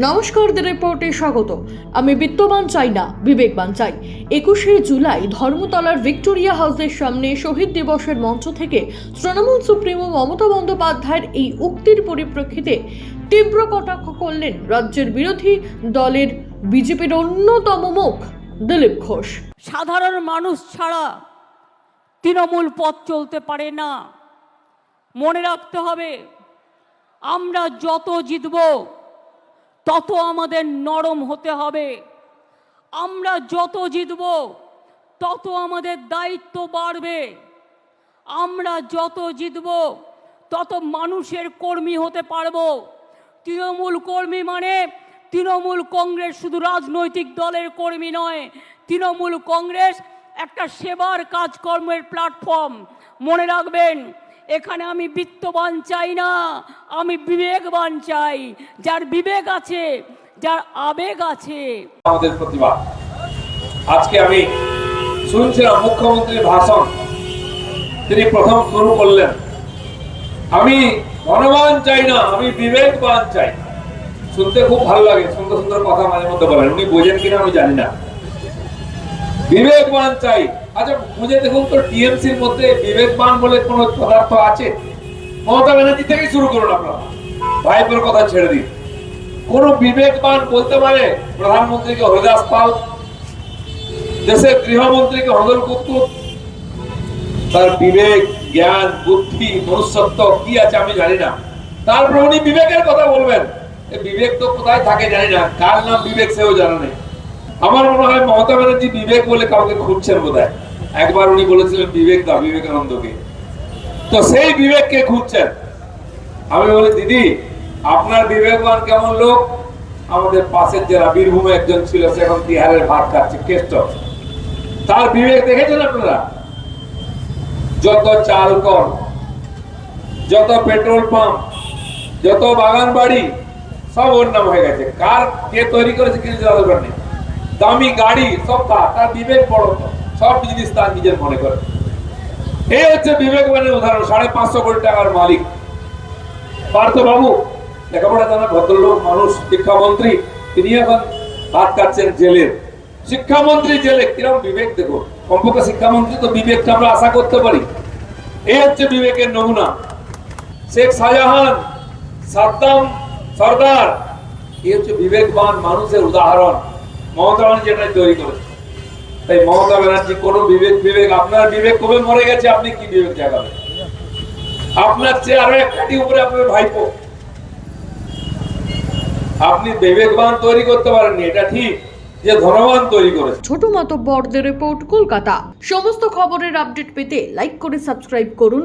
নমস্কার দ্য রিপোর্টে স্বাগত। আমি বিত্তবান চাই না, বিবেকবান চাই। একুশে জুলাই ধর্মতলার ভিক্টোরিয়া হাউসের সামনে শহীদ দিবসের মঞ্চ থেকে তৃণমূল সুপ্রিমো মমতা বন্দ্যোপাধ্যায়ের এই উক্তির পরিপ্রেক্ষিতে তীব্র কটাক্ষ করলেন রাজ্যের বিরোধী দলের বিজেপির অন্যতম মুখ, দিলীপ ঘোষ। সাধারণ মানুষ ছাড়া তৃণমূল পথ চলতে পারে না। মনে রাখতে হবে, আমরা যত জিতব তত আমাদের নরম হতে হবে। আমরা যত জিতব, তত আমাদের দায়িত্ব বাড়বে। আমরা যত জিতব, তত মানুষের কর্মী হতে পারব। তৃণমূল কর্মী মানে তৃণমূল কংগ্রেস শুধু রাজনৈতিক দলের কর্মী নয়। তৃণমূল কংগ্রেস একটা সেবার কাজকর্মের প্ল্যাটফর্ম। মনে রাখবেন এখানে আমি বিত্তবান চাই না, আমি বিবেকবান চাই। যার বিবেক আছে, যার আবেগ আছে। আমাদের প্রতিবাদ আজকে আমি শুনছিলাম মুখ্যমন্ত্রীর ভাষণ। তিনি প্রথম শুরু করলেন, আমি ধনবান চাই না, আমি বিবেকবান চাই। শুনতে খুব ভালো লাগে, সুন্দর সুন্দর কথা মাঝে মধ্যে বলেন। উনি বোঝেন কিনা আমি জানি না। বিবেকবান চাই। আচ্ছা বুঝে দেখুন তো, টিএমসির মধ্যে বিবেকবান বলে পদার্থ আছে? মমতা ব্যানার্জি থেকেই শুরু করুন আপনারা। ভাইপোর কথা ছেড়ে দিন। কোন বিবেকবান বলতে পারে প্রধানমন্ত্রীকে হরিদাস পাল, দেশের গৃহমন্ত্রীকে হদল কুতুব তার বিবেক, জ্ঞান, বুদ্ধি, মনুষ্যত্ব কি আছে আমি জানি না। উনি বিবেকের কথা বলবেন। বিবেক তো কোথায় থাকে জানি না। কার নাম বিবেক সেও জানা নেই আমার মনে হয় মমতা ব্যানার্জি বিবেক বলে কাউকে খুঁজছেন বোধ একবার উনি বলেছিলেন বিবেক দা, বিবেকানন্দকে। তো সেই বিবেককে খুঁজছেন। আমি বলি, দিদি, আপনার বিবেকবান কেমন লোক? আমাদের পাশের জেলা বীরভূমে একজন ছিল, সে এখন বিহারের ভাত খাচ্ছে, কেষ্ট। তার বিবেক দেখেছেন আপনারা? যত চাল কল যত পেট্রোল পাম্প, যত বাগান বাড়ি সব ওর নাম হয়ে গেছে। কার কে তৈরি করেছে কিছু দরকার নেই। দামি গাড়ি, সব তার। তার বিবেক বড় সব জিনিস তার নিজের মনে করে। এই হচ্ছে বিবেকবানের উদাহরণ, সাড়ে পাঁচশো কোটি টাকার মালিক। পার্থ বাবু, লেখাপড়া জানা ভদ্রলোক, মানুষ, শিক্ষামন্ত্রী, তিনি এখন হাত কাটছেন জেলের শিক্ষামন্ত্রী জেলে, কিরম বিবেক দেখো কমপক্ষে শিক্ষামন্ত্রী তো বিবেকটা আমরা আশা করতে পারি। এই হচ্ছে বিবেকের নমুনা। শেখ শাহজাহান, সাদ্দাম সর্দার এই হচ্ছে বিবেকবান মানুষের উদাহরণ। মমতা ব্যানার্জি এটা তৈরি করেছে। তাই মমতা ব্যানার্জি কোন বিবেক বিবেক আপনার বিবেক কবে মরে গেছে, আপনি কি বিবেক জাগাবেন? আপনার চেয়ে আরও উপরে আপনার ভাইপো। আপনি বিবেকবান তৈরি করতে পারেননি, এটা ঠিক, যে ধনবান তৈরি করেছে। ছোট মতো মাতব্বরদের রিপোর্ট কলকাতা। সমস্ত খবরের আপডেট পেতে লাইক করে সাবস্ক্রাইব করুন।